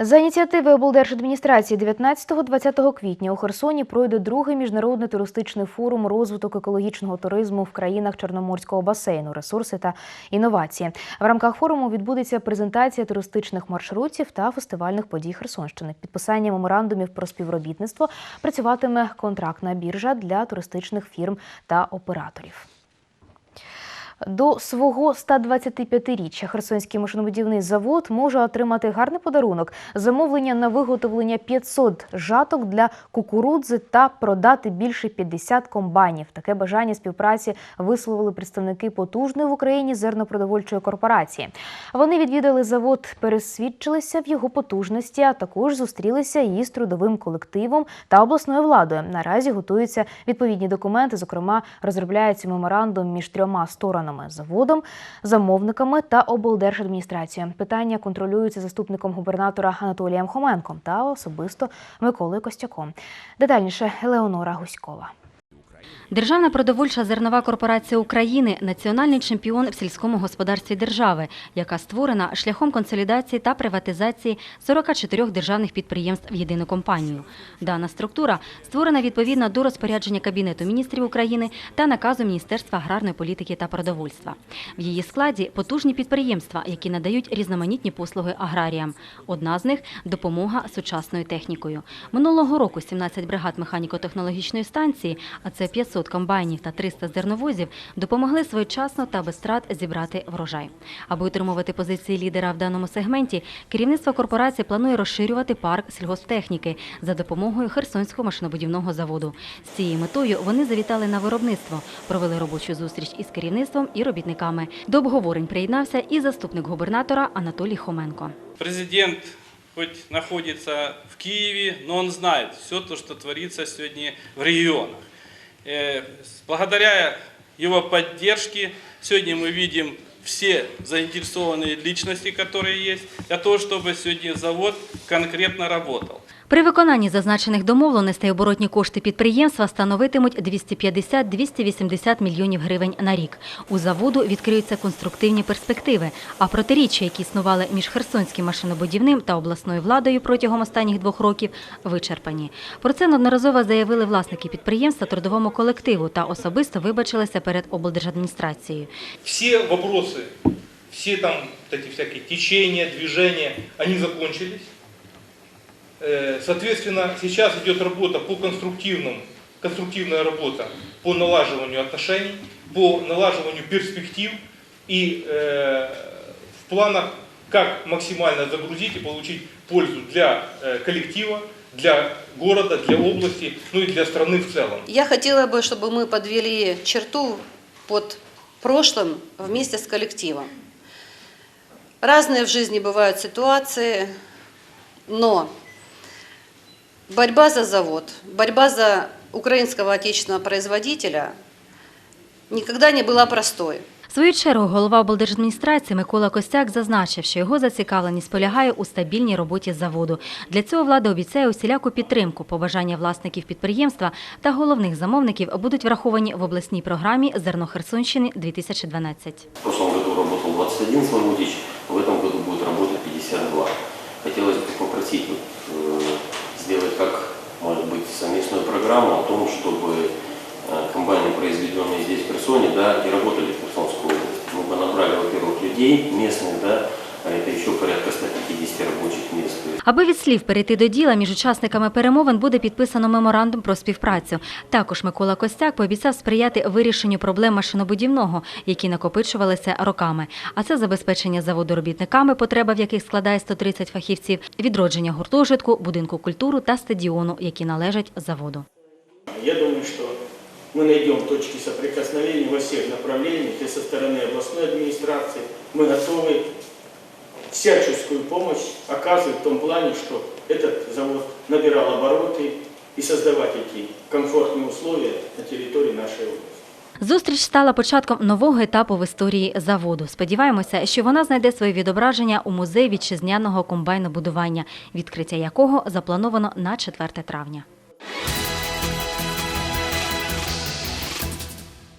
За ініціативи облдержадміністрації 19-20 квітня у Херсоні пройде другий міжнародний туристичний форум розвиток екологічного туризму в країнах Чорноморського басейну, ресурси та інновації. В рамках форуму відбудеться презентація туристичних маршрутів та фестивальних подій Херсонщини. Підписання меморандумів про співробітництво працюватиме контрактна біржа для туристичних фірм та операторів. До свого 125-річчя Херсонський машинобудівний завод може отримати гарний подарунок – замовлення на виготовлення 500 жаток для кукурудзи та продати більше 50 комбайнів. Таке бажання співпраці висловили представники потужної в Україні зернопродовольчої корпорації. Вони відвідали завод, пересвідчилися в його потужності, а також зустрілися із трудовим колективом та обласною владою. Наразі готуються відповідні документи. Зокрема, розробляється меморандум між трьома сторонами заводом, замовниками та облдержадміністрацією. Питання контролюються заступником губернатора Анатолієм Хоменком та особисто Миколою Костяком. Детальніше Елеонора Гуськова. Державна продовольча зернова корпорація України національний чемпіон в сільському господарстві держави, яка створена шляхом консолідації та приватизації 44 державних підприємств в єдину компанію. Дана структура створена відповідно до розпорядження Кабінету міністрів України та наказу Міністерства аграрної політики та продовольства. В її складі потужні підприємства, які надають різноманітні послуги аграріям. Одна з них допомога сучасною технікою. Минулого року 17 бригад механіко-технологічної станції, а це 500 комбайнів та 300 зерновозів, допомогли своєчасно та без страт зібрати врожай. Аби утримувати позиції лідера в даному сегменті, керівництво корпорації планує розширювати парк сільгосптехніки за допомогою Херсонського машинобудівного заводу. З цією метою вони завітали на виробництво, провели робочу зустріч із керівництвом і робітниками. До обговорень приєднався і заступник губернатора Анатолій Хоменко. Президент хоть находится в Киеве, но он знает все то, что творится в регионах. Э, Благодаря его поддержке сегодня мы видим все заинтересованные личности, которые есть, для того, чтобы сегодня завод конкретно работал. При виконанні зазначених домовленостей оборотні кошти підприємства становитимуть 250-280 мільйонів гривень на рік. У заводу відкриються конструктивні перспективи, а протиріччя, які існували між Херсонським машинобудівним та обласною владою протягом останніх двох років, вичерпані. Про це неодноразово заявили власники підприємства трудовому колективу та особисто вибачилися перед облдержадміністрацією. все вопросы, все там вот эти всякие течения, движения, они закончились. Э, Соответственно, сейчас идет работа по конструктивному, конструктивная работа по налаживанию отношений, по налаживанию перспектив и э, в планах, как максимально загрузить и получить пользу для э, коллектива, для города, для области, ну и для страны в целом. Я хотела бы, чтобы мы подвели черту под прошлым вместе с коллективом. Разные в жизни бывают ситуации, но борьба за завод, борьба за украинского отечественного производителя никогда не была простой. В свою чергу голова облдержадміністрації Микола Костяк зазначив, що його зацікавленість полягає у стабільній роботі заводу. Для цього влада обіцяє усіляку підтримку. Побажання власників підприємства та головних замовників будуть враховані в обласній програмі Зерно Херсонщини 2012 В прошлом году работал 21 заводич, в этом году будет работать 52. Хотелось бы попросить программу о том, чтобы э, комбайны, произведенные здесь в Херсоне, да, и работали в Херсонской области. Мы бы набрали, во-первых, людей местных, да, а это еще порядка 150 рабочих мест. То есть Аби від слів перейти до діла, між учасниками перемовин буде підписано меморандум про співпрацю. Також Микола Костяк пообіцяв сприяти вирішенню проблем машинобудівного, які накопичувалися роками. А це забезпечення заводу робітниками, потреба в яких складає 130 фахівців, відродження гуртожитку, будинку культури та стадіону, які належать заводу. Я думаю, что мы найдем точки соприкосновения во всех направлениях, и со стороны областной администрации мы готовы всяческую помощь оказывать в том плане, что этот завод набирал обороты и создавать эти комфортные условия на территории нашей области. Зустріч стала початком нового етапу в історії заводу. Сподіваємося, що вона знайде своє відображення у музеї вітчизняного комбайнобудування, відкриття якого заплановано на 4 травня.